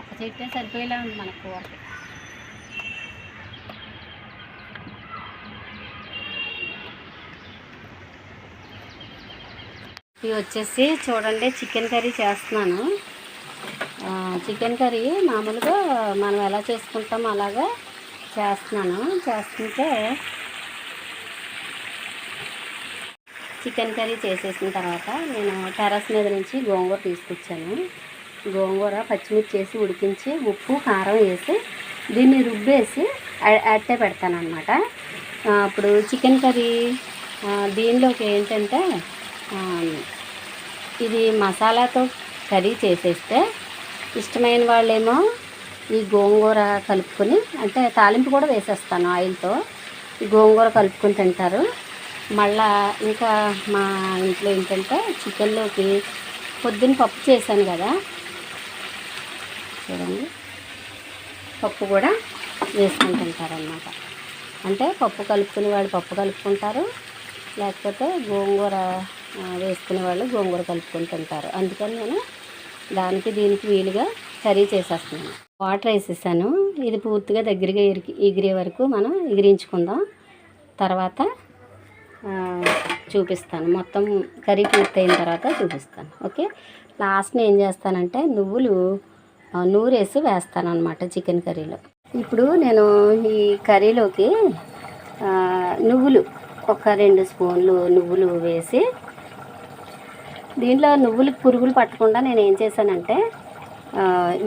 ఒక చెట్టే సరిపోయేలా ఉంది మన కూర ఇవి వచ్చేసి చూడండి చికెన్ కర్రీ చేస్తున్నాను. చికెన్ కర్రీ మామూలుగా మనం ఎలా చేసుకుంటాం అలాగా చేస్తున్నాను. చేస్తుంటే చికెన్ కర్రీ చేసేసిన తర్వాత నేను టెరస్ మీద నుంచి గోంగూర తీసుకొచ్చాను. గోంగూర పచ్చిమిర్చి వేసి ఉడికించి ఉప్పు కారం వేసి దీన్ని రుబ్బేసి అట్టే పెడతానమాట అప్పుడు చికెన్ కర్రీ దీనిలోకి ఏంటంటే ఇది మసాలాతో కర్రీ చేసేస్తే ఇష్టమైన వాళ్ళేమో ఈ గోంగూర కలుపుకొని అంటే తాలింపు కూడా వేసేస్తాను ఆయిల్తో. గోంగూర కలుపుకొని తింటారు. మళ్ళా ఇంకా మా ఇంట్లో ఏంటంటే చికెన్లోకి పొద్దున్న పప్పు చేశాను కదా చూడండి పప్పు కూడా వేసుకుంటుంటారనమాట అంటే పప్పు కలుపుకునే వాళ్ళు పప్పు కలుపుకుంటారు లేకపోతే గోంగూర వేసుకునే వాళ్ళు గోంగూర కలుపుకొని తింటారు. అందుకని నేను దానికి దీనికి వీలుగా కర్రీ చేసేస్తున్నాను. వాటర్ వేసేసాను. ఇది పూర్తిగా దగ్గరగా ఎరికి ఎగిరే వరకు మనం ఎగిరించుకుందాం. తర్వాత చూపిస్తాను. మొత్తం కర్రీ పూర్తయిన తర్వాత చూపిస్తాను. ఓకే? లాస్ట్ని ఏం చేస్తానంటే నువ్వులు నూరేసి వేస్తాను అనమాట చికెన్ కర్రీలో. ఇప్పుడు నేను ఈ కర్రీలోకి నువ్వులు ఒక రెండు స్పూన్లు నువ్వులు వేసి దీంట్లో నువ్వులకు పురుగులు పట్టకుండా నేను ఏం చేశానంటే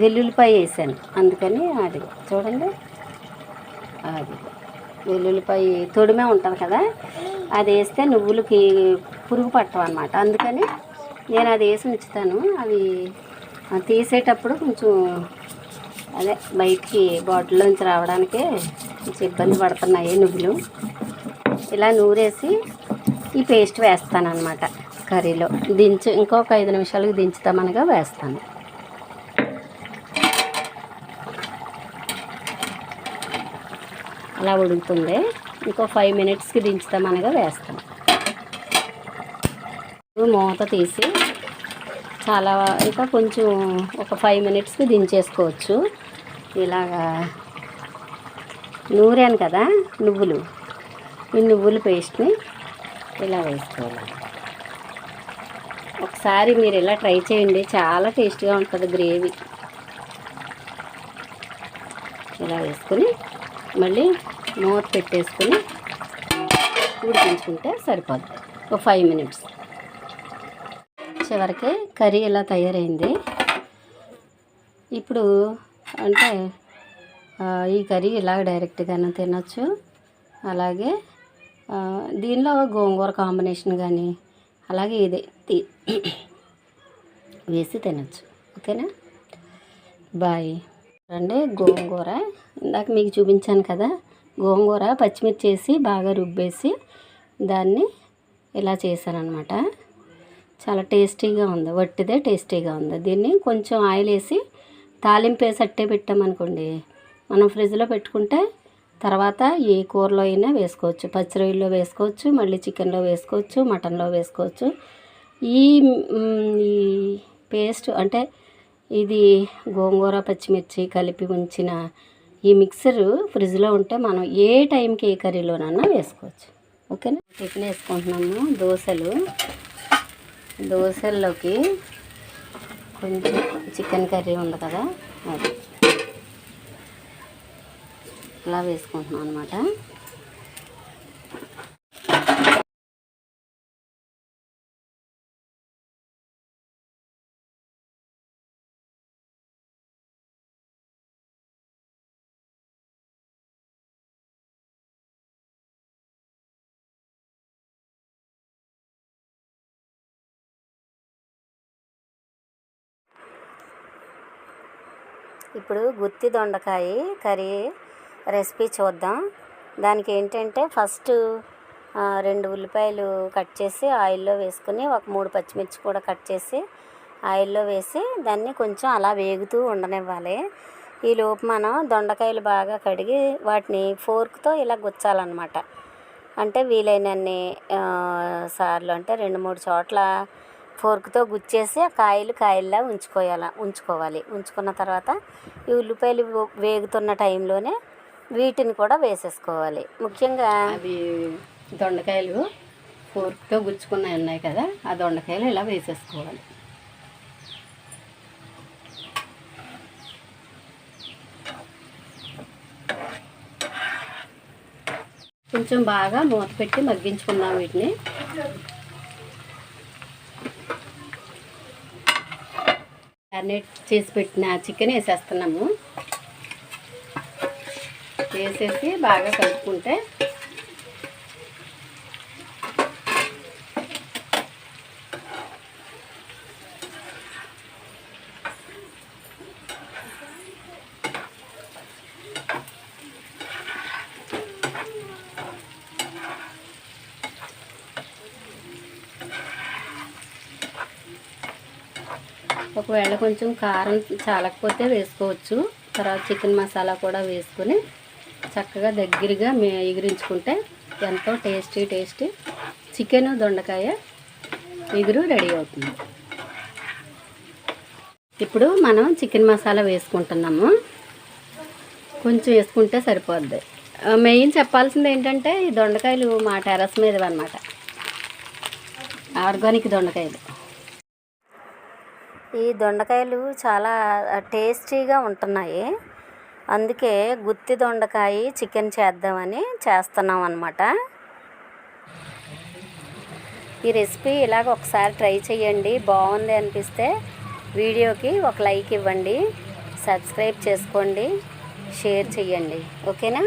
వెల్లుల్లిపాయ వేసాను. అందుకని అది చూడండి. అది వెల్లుల్లిపాయ తొడిమే ఉంటుంది కదా అది వేస్తే నువ్వులకి పురుగు పట్టవు అనమాట అందుకని నేను అది వేసి ఉంచుతాను. అవి తీసేటప్పుడు కొంచెం అదే బయటికి బాటిల్లోంచి రావడానికే కొంచెం ఇబ్బంది పడుతున్నాయి నువ్వులు. ఇలా నూరేసి ఈ పేస్ట్ వేస్తాను అనమాట కర్రీలో. దించి ఇంకొక ఐదు నిమిషాలకు దించుతామనగా వేస్తాను. అలా ఉడుకుతుంది. ఇంకో ఫైవ్ మినిట్స్కి దించుతామనగా వేస్తాను. మూత తీసి చాలా ఇంకా కొంచెం ఒక ఫైవ్ మినిట్స్కి దించేసుకోవచ్చు. ఇలాగా నూరాను కదా నువ్వులు. ఈ నువ్వుల పేస్ట్ని ఇలా వేసుకోవాలి. ఒకసారి మీరు ఇలా ట్రై చేయండి. చాలా టేస్ట్గా ఉంటుంది గ్రేవీ. ఇలా వేసుకొని మళ్ళీ మూత పెట్టేసుకొని ఉడికించుకుంటే సరిపోద్ది. ఒక ఫైవ్ మినిట్స్ చివరికి కర్రీ ఇలా తయారైంది? ఇప్పుడు అంటే ఈ కర్రీ ఇలా డైరెక్ట్గానే తినచ్చు. అలాగే దీనిలో గోంగూర కాంబినేషన్ కానీ అలాగే ఇది తి- వేసి తినొచ్చు. ఓకేనా? బాయ్. అండి గోంగూర. ఇందాక మీకు చూపించాను కదా గోంగూర పచ్చిమిర్చి వేసి బాగా రుబ్బేసి దాన్ని ఇలా చేశాను అనమాట చాలా టేస్టీగా ఉంది. వట్టిదే టేస్టీగా ఉంది. దీన్ని కొంచెం ఆయిల్ వేసి తాలింపు వేసి అట్టే పెట్టామనుకోండి మనం ఫ్రిడ్జ్లో పెట్టుకుంటే తర్వాత ఏ కూరలో అయినా వేసుకోవచ్చు. పచ్చిరొయ్యలో వేసుకోవచ్చు మళ్ళీ చికెన్లో వేసుకోవచ్చు మటన్లో వేసుకోవచ్చు. ఈ ఈ పేస్ట్ అంటే ఇది గోంగూర పచ్చిమిర్చి కలిపి ఉంచిన ఈ మిక్సరు ఫ్రిడ్జ్లో ఉంటే మనం ఏ టైంకి ఏ కర్రీలోనన్నా వేసుకోవచ్చు. ఓకేనా? టిఫిన్ వేసుకుంటున్నాము. దోశలు. దోశల్లోకి కొంచెం చికెన్ కర్రీ ఉంది కదా అది. ఇలా వేసుకుంటున్నాం అనమాట ఇప్పుడు గుత్తి దొండకాయ కర్రీ రెసిపీ చూద్దాం. దానికి ఏంటంటే ఫస్ట్ రెండు ఉల్లిపాయలు కట్ చేసి ఆయిల్లో వేసుకుని ఒక మూడు పచ్చిమిర్చి కూడా కట్ చేసి ఆయిల్లో వేసి దాన్ని కొంచెం అలా వేగుతూ ఉండనివ్వాలి. ఈ లోపు మనం దొండకాయలు బాగా కడిగి వాటిని ఫోర్క్తో ఇలా గుచ్చాలన్నమాట. అంటే వీలైనన్ని సార్లు అంటే రెండు మూడు చోట్ల ఫోర్క్తో గుచ్చేసి ఆ కాయలు కాయల్లా ఉంచుకోవాలి ఉంచుకోవాలి. ఉంచుకున్న తర్వాత ఈ ఉల్లిపాయలు వేగుతున్న టైంలోనే వీటిని కూడా వేసేసుకోవాలి. ముఖ్యంగా అవి దొండకాయలు ఫోర్క్తో గుచ్చుకున్నవి ఉన్నాయి కదా ఆ దొండకాయలు ఇలా వేసేసుకోవాలి. కొంచెం బాగా మూత పెట్టి మగ్గించుకుందాం వీటిని. మ్యారినేట్ చేసి పెట్టిన చికెన్ వేసేస్తున్నాము. వేసేసి బాగా కలుపుకుంటే ఒకవేళ కొంచెం కారం చాలకపోతే వేసుకోవచ్చు. తర్వాత చికెన్ మసాలా కూడా వేసుకొని చక్కగా దగ్గరగా మే ఎగిరించుకుంటే ఎంతో టేస్టీ టేస్టీ చికెన్ దొండకాయ ఎగురు రెడీ అవుతుంది. ఇప్పుడు మనం చికెన్ మసాలా వేసుకుంటున్నాము. కొంచెం వేసుకుంటే సరిపోద్ది. మెయిన్ చెప్పాల్సింది ఏంటంటే ఈ దొండకాయలు మా టెరస్ మీద అనమాట ఆర్గానిక్ దొండకాయలు. ఈ దొండకాయలు చాలా టేస్టీగా ఉంటున్నాయి. అందుకే గుత్తి దొండకాయ చికెన్ చేద్దామని చేస్తున్నాం అనమాట ఈ రెసిపీ ఇలాగ ఒకసారి ట్రై చేయండి. బాగుంది అనిపిస్తే వీడియోకి ఒక లైక్ ఇవ్వండి. సబ్స్క్రైబ్ చేసుకోండి. షేర్ చేయండి. ఓకేనా?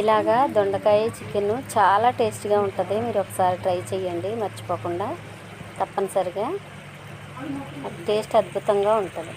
ఇలాగా దొండకాయ చికెన్ చాలా టేస్టీగా ఉంటుంది. మీరు ఒకసారి ట్రై చేయండి మర్చిపోకుండా తప్పనిసరిగా. టేస్ట్ అద్భుతంగా ఉంటుంది.